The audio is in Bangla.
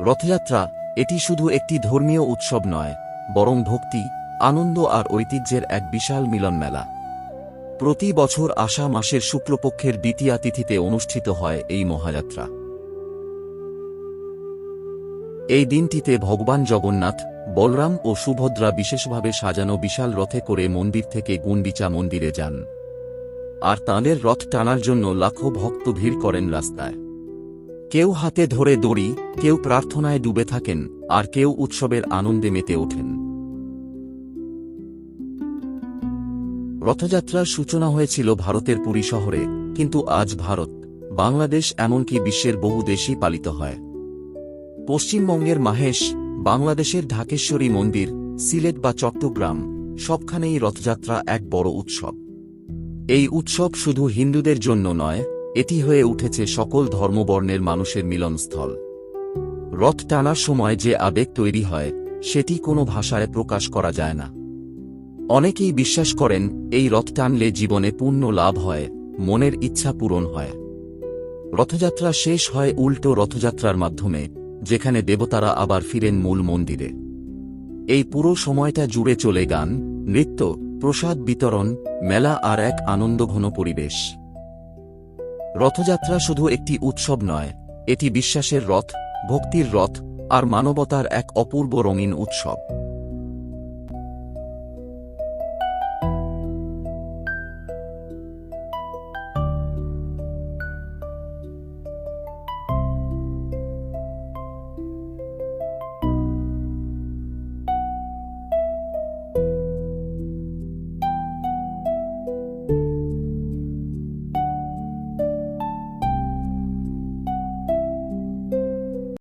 রথযাত্রা এটি শুধু একটি ধর্মীয় উৎসব নয়, বরং ভক্তি, আনন্দ আর ঐতিহ্যের এক বিশাল মিলন মেলা প্রতি বছর আষা মাসের শুক্লপক্ষের দ্বিতীয়া তিথিতে অনুষ্ঠিত হয় এই মহাযাত্রা। এই দিনটিতে ভগবান জগন্নাথ, বলরাম ও সুভদ্রা বিশেষভাবে সাজানো বিশাল রথে করে মন্দির থেকে গুন্ডিচা মন্দিরে যান। আর তাঁদের রথ টানার জন্য লাখো ভক্ত ভিড় করেন রাস্তায়। কেউ হাতে ধরে দড়ি, কেউ প্রার্থনায় ডুবে থাকেন, আর কেউ উৎসবের আনন্দে মেতে ওঠেন। রথযাত্রার সূচনা হয়েছিল ভারতের পুরী শহরে, কিন্তু আজ ভারত, বাংলাদেশ এমনকি বিশ্বের বহু দেশেই পালিত হয়। পশ্চিমবঙ্গের মাহেশ, বাংলাদেশের ঢাকেশ্বরী মন্দির, সিলেট বা চট্টগ্রাম, সবখানেই রথযাত্রা এক বড় উৎসব। এই উৎসব শুধু হিন্দুদের জন্য নয় এটি হয়ে উঠেছে সকল ধর্মবর্ণের মানুষের মিলনস্থল। রথ টানার সময় যে আবেগ তৈরি হয়, সেটি কোনো ভাষায় প্রকাশ করা যায় না। অনেকেই বিশ্বাস করেন, এই রথ টানলে জীবনে পূর্ণ লাভ হয়, মনের ইচ্ছা পূরণ হয়। রথযাত্রা শেষ হয় উল্টো রথযাত্রার মাধ্যমে, যেখানে দেবতারা আবার ফিরেন মূল মন্দিরে। এই পুরো সময়টা জুড়ে চলে গান, নৃত্য, প্রসাদ বিতরণ, মেলা আর এক আনন্দঘন পরিবেশ। রথযাত্রা শুধু একটি উৎসব নয়, এটি বিশ্বাসের রথ, ভক্তির রথ, আর মানবতার এক অপূর্ব রঙিন উৎসব।